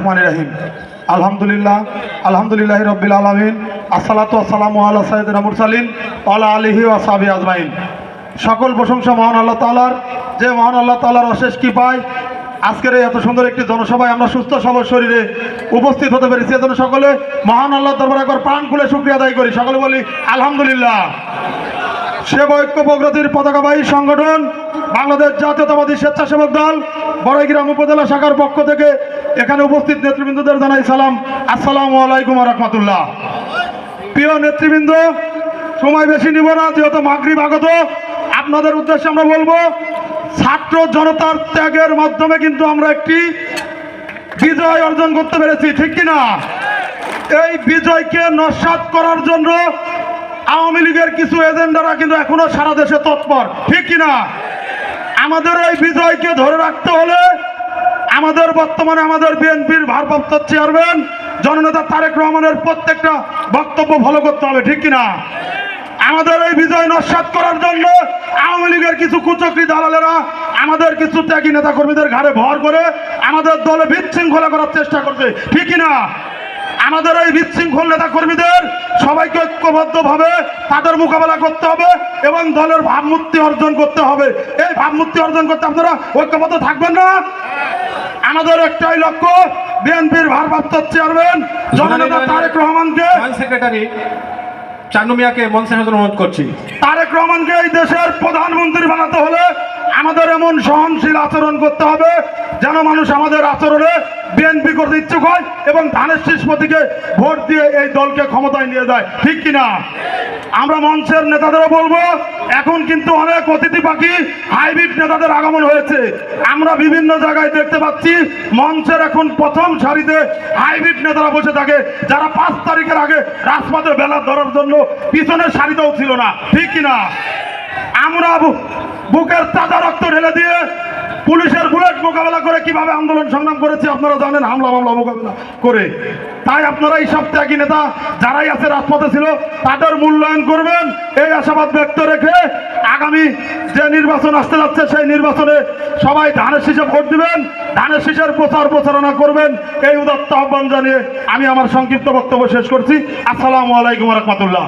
রহমান রাহিম। আলহামদুলিল্লাহ আলহামদুলিল্লাহ রব্বিল আলমিন, আসসালাতু আসসালামু আল্লাহ সাইদিন মুরসালিন আলা আলিহি ওয়াসাবি আজমাইন। সকল প্রশংসা মহান আল্লাহ তালার যে মহান আল্লাহ তালার অশেষ কি পায় আজকের এই এত সুন্দর একটি জনসভায় আমরা সুস্থ, সবল শরীরে উপস্থিত হতে পেরেছি। এজন্য সকলে মহান আল্লাহ দরবার একবার প্রাণ খুলে শুক্রিয়া আদায় করি। সকলে বলি, আলহামদুলিল্লাহ। সেব ঐক্য প্রগতির পতাকাবাহী সংগঠন, বাংলাদেশ জাতীয়তাবাদী স্বেচ্ছাসেবক দল, বড়াইগ্রাম উপজেলা শাখার পক্ষ থেকে এখানে উপস্থিত নেতৃবৃন্দদের জানাই সালাম। আসসালামু আলাইকুম রহমতুল্লাহ। প্রিয় নেতৃবৃন্দ, সময় বেশি নিব না, যেহেতু মাগরিব আগত, আপনাদের উদ্দেশ্যে আমরা বলব, ছাত্র জনতার ত্যাগের মাধ্যমে কিন্তু আমরা একটি বিজয় অর্জন করতে পেরেছি, ঠিক কিনা? এই বিজয়কে নস্বাত করার জন্য আওয়ামী লীগের কিছু এজেন্ডারা কিন্তু এখনও সারা দেশে তৎপর, ঠিক কিনা? আমাদের এই বিজয়কে ধরে রাখতে হলে আমাদের বর্তমানে আমাদের বিএনপির ভারপ্রাপ্ত চেয়ারম্যান জননেতা তারেক রহমানের প্রত্যেকটা বক্তব্য ফলো করতে হবে, ঠিক কিনা? আমাদের এই বিজয় নস্বাত করার জন্য আওয়ামী লীগের কিছু কুচক্রী দালালেরা, আমাদের কিছু ত্যাগী নেতা কর্মীদের ঘাড়ে ভর করে আমাদের দলে বিশৃঙ্খলা করার চেষ্টা করছে, ঠিক কিনা? আমাদের এই বিশৃঙ্খল নেতা কর্মীদের সবাইকে ঐক্যবদ্ধভাবে তাদের মোকাবেলা করতে হবে এবং দলের ভাবমূর্তি অর্জন করতে হবে। এই ভাবমূর্তি অর্জন করতে আপনারা ঐক্যবদ্ধ থাকবেন না? আমাদের একটাই লক্ষ্য বিএনপির ভারপ্রাপ্ত চেয়ারম্যান জননেতা তারেক রহমানকে সেক্রেটারি চান্নু মিয়াকে মঞ্চে আসার অনুরোধ করছি। তারেক রহমানকে এই দেশের প্রধানমন্ত্রী বানাতে হলে আমাদের এমন সহনশীল আচরণ করতে হবে যেন মানুষ আমাদের আচরণে বিএনপি করতে ইচ্ছুক হয় এবং ধানের শীষ ভোট দিয়ে এই দলকে ক্ষমতায় নিয়ে যায়। ঠিক কিনা? আমরা মঞ্চের নেতাদেরও বলব, এখন কিন্তু অনেক অতিথি পাখি হাইব্রিড নেতাদের আগমন হয়েছে। আমরা বিভিন্ন জায়গায় দেখতে পাচ্ছি, মঞ্চের এখন প্রথম সারিতে হাইব্রিড নেতারা বসে থাকে, যারা পাঁচ তারিখের আগে রাজপথে বেলা ধরার জন্য পিছনের সারিতেও ছিল না। ঠিক কিনা? আমরা বুকের তাজা রক্ত ঢেলে দিয়ে পুলিশের বুলেট মোকাবেলা করে কীভাবে আন্দোলন সংগ্রাম করেছে আপনারা জানেন, হামলা মামলা মোকাবেলা করে। তাই আপনারা এই সব ত্যাগী নেতা যারাই আছে রাজপথে ছিল, তাদের মূল্যায়ন করবেন, এই আশাবাদ ব্যক্ত রেখে আগামী যে নির্বাচন আসতে যাচ্ছে, সেই নির্বাচনে সবাই ধানের শীষে ভোট দিবেন, ধানের শীষের প্রচার প্রচারণা করবেন। এই উদাত্ত আহ্বান জানিয়ে আমি আমার সংক্ষিপ্ত বক্তব্য শেষ করছি। আসসালামু আলাইকুম রহমতুল্লাহ।